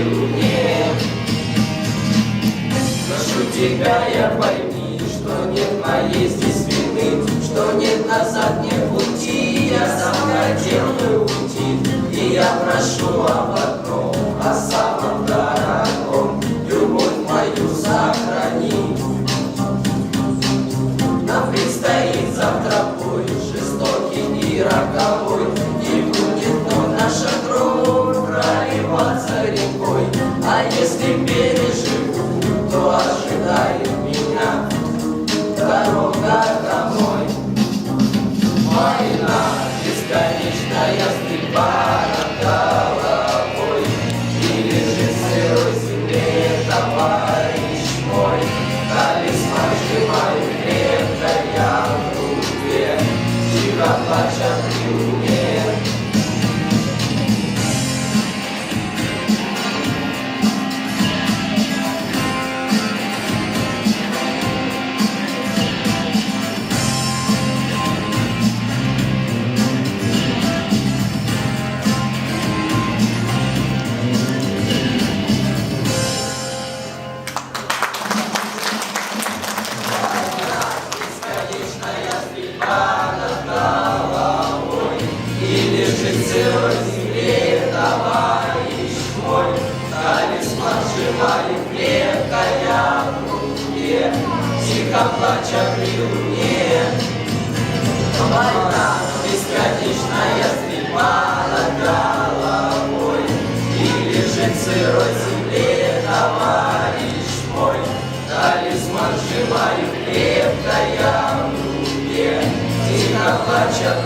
луне Прошу тебя, я пойми, что нет моей здесь бесконечная стрельба над головой И лежит сырой земле товарищ мой Талисман сжимаю крепко я в руке И лежит в сырой земле товарищ мой Талисман сжимаю крепко я в руке Тихо плача при луне Война, бесконечная стрельба над И лежит сырой земле товарищ мой Талисман сжимаю крепко я в руке Тихо плача